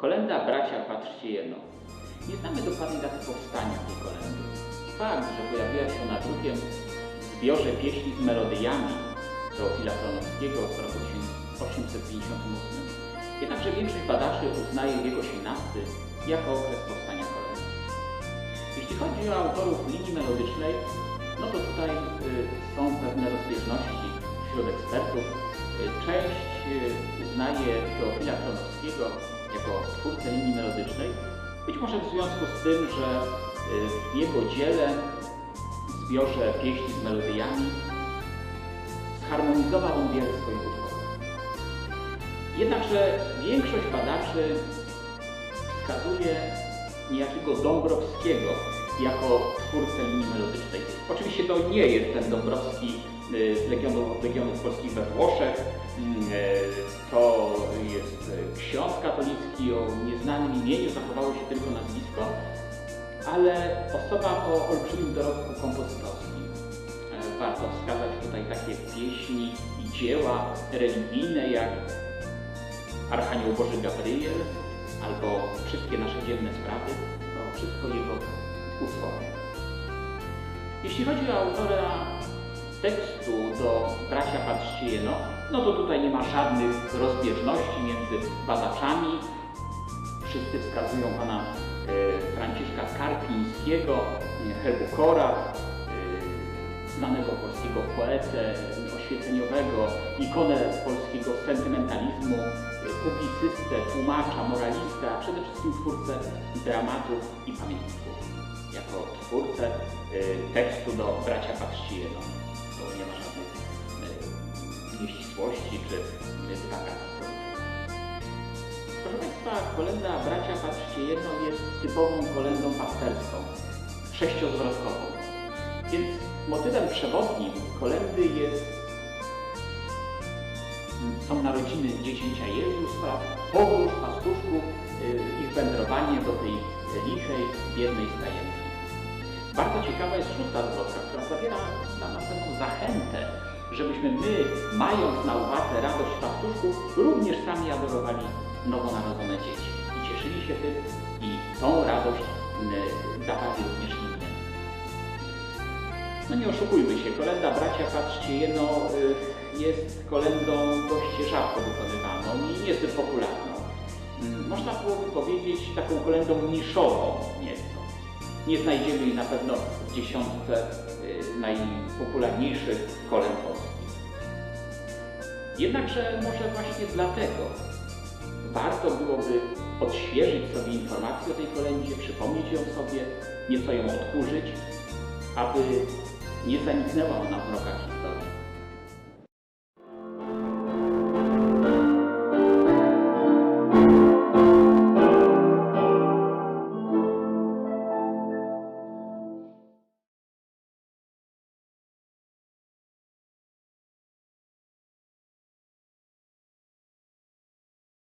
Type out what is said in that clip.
Kolenda bracia patrzcie jedno. Nie znamy dokładnej daty powstania tej kolendy. Fakt, że pojawiła się ona drukiem w zbiorze pieśni z melodiami Teofila Kronowskiego z roku 1858. Jednakże większość badaczy uznaje wiek XVIII jako okres powstania kolendy. Jeśli chodzi o autorów linii melodycznej, no to tutaj y, są pewne rozbieżności wśród ekspertów. Część y, uznaje Teofila Kronowskiego jako twórcę linii melodycznej, być może w związku z tym, że y, w jego dziele, w zbiorze pieśni z melodiami, zharmonizował on wiele swoich utworów. Jednakże większość badaczy wskazuje niejakiego Dąbrowskiego jako twórcę linii melodycznej. Oczywiście to nie jest ten Dąbrowski z Legionów, Legionów Polskich we Włoszech. Mm, e, To jest e, ksiądz katolicki o nieznanym imieniu, zachowało się tylko nazwisko, ale osoba o olbrzymim dorobku kompozytorskim. E, Warto wskazać tutaj takie pieśni i dzieła religijne jak Archanioł Boży Gabriel albo Wszystkie nasze dzienne sprawy, to wszystko jego utwory. Jeśli chodzi o autora tekstu do Bracia Patrzcie Jeno, no to tutaj nie ma żadnych rozbieżności między badaczami. Wszyscy wskazują pana e, Franciszka Karpińskiego, e, Herbukora, e, znanego polskiego poetę oświeceniowego, ikonę polskiego sentymentalizmu, publicystę, tłumacza, moralistę, a przede wszystkim twórcę dramatów i pamiętników. Jako twórcę tekstu do Bracia Patrzcie nieścisłości czy dywagacji. Proszę Państwa, kolenda Bracia Patrzcie Jedno jest typową kolendą pasterską, sześciozwrotkową. Więc motywem przewodnim kolendy jest, są narodziny Dziecięcia Jezus oraz podróż pastuszków, y, ich wędrowanie do tej lichej, biednej stajenki. Bardzo ciekawa jest szósta zwrotka, która żebyśmy my, mając na uwadze radość pastuszków, również sami adorowali nowonarodzone dzieci i cieszyli się tym i tą radość dawali również innym. No nie oszukujmy się, kolenda Bracia Patrzcie Jeno y, jest kolendą dość rzadko wykonywaną i niezbyt popularną. Mm, Można byłoby powiedzieć taką kolendą niszową nieco. Nie znajdziemy jej na pewno w dziesiątce najpopularniejszych kolęd polskich. Jednakże może właśnie dlatego warto byłoby odświeżyć sobie informacje o tej kolędzie, przypomnieć ją sobie, nieco ją odkurzyć, aby nie zaniknęła ona w mrokach